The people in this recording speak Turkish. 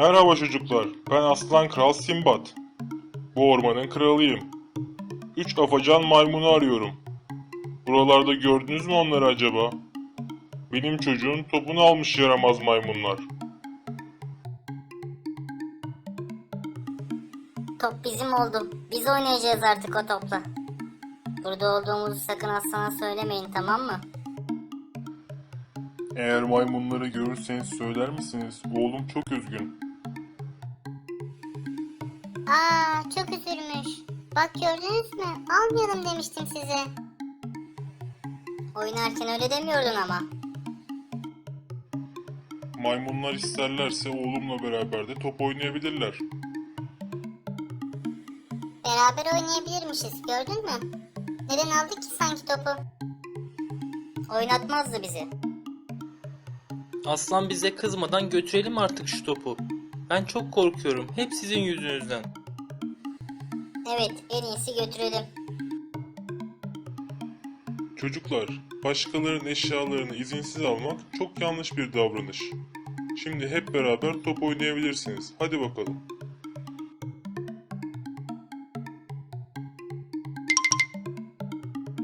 Merhaba çocuklar, ben Aslan Kral Simbat. Bu ormanın kralıyım. Üç afacan maymunu arıyorum. Buralarda gördünüz mü onları acaba? Benim çocuğun topunu almış yaramaz maymunlar. Top bizim oldu. Biz oynayacağız artık o topla. Burada olduğumuzu sakın aslana söylemeyin tamam mı? Eğer maymunları görürseniz söyler misiniz? Oğlum çok üzgün. Aa çok üzülmüş. Bak gördünüz mü? Almayalım demiştim size. Oynarken öyle demiyordun ama. Maymunlar isterlerse oğlumla beraber de top oynayabilirler. Beraber oynayabilirmişiz gördün mü? Neden aldık ki sanki topu? Oynatmazdı bizi. Aslan bize kızmadan götürelim artık şu topu. Ben çok korkuyorum. Hep sizin yüzünüzden. Evet en iyisi götürelim. Çocuklar, başkalarının eşyalarını izinsiz almak çok yanlış bir davranış. Şimdi hep beraber top oynayabilirsiniz. Hadi bakalım.